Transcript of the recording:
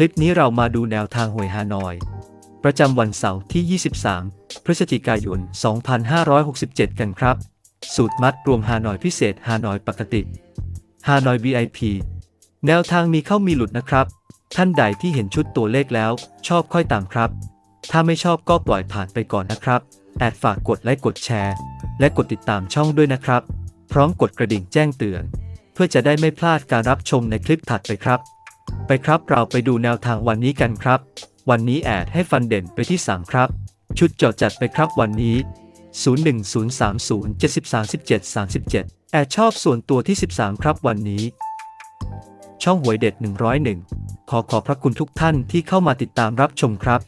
ลิปนี้เรามาดูแนวทางหวยฮานอย ประจำวันเสาร์ที่ 23 พฤศจิกายน 2567 กันครับ สูตรมัดรวมฮานอยพิเศษฮานอยปกติฮานอย VIP แนวทางมีเข้ามีหลุดนะครับ ท่านใดที่เห็นชุดตัวเลขแล้ว ชอบค่อยตามครับ ถ้าไม่ชอบก็ปล่อยผ่านไปก่อนนะครับ แอดฝากกดไลค์กดแชร์ และกดติดตามช่องด้วยนะครับ พร้อมกดกระดิ่งแจ้งเตือน เพื่อจะได้ไม่พลาดการรับชมในคลิปถัดไปครับ ไปครับเราไปดูแนวทางวันนี้กันครับ วันนี้แอดให้ฟันเด่นไปที่ 3 ครับ ชุดเจอดจัดไปครับวันนี้ 01030 7317 37 แอดชอบส่วนตัวที่ 13 ครับวันนี้ ช่องหวยเด็ด 101 ขอขอบพระคุณทุกท่านที่เข้ามาติดตามรับชมครับ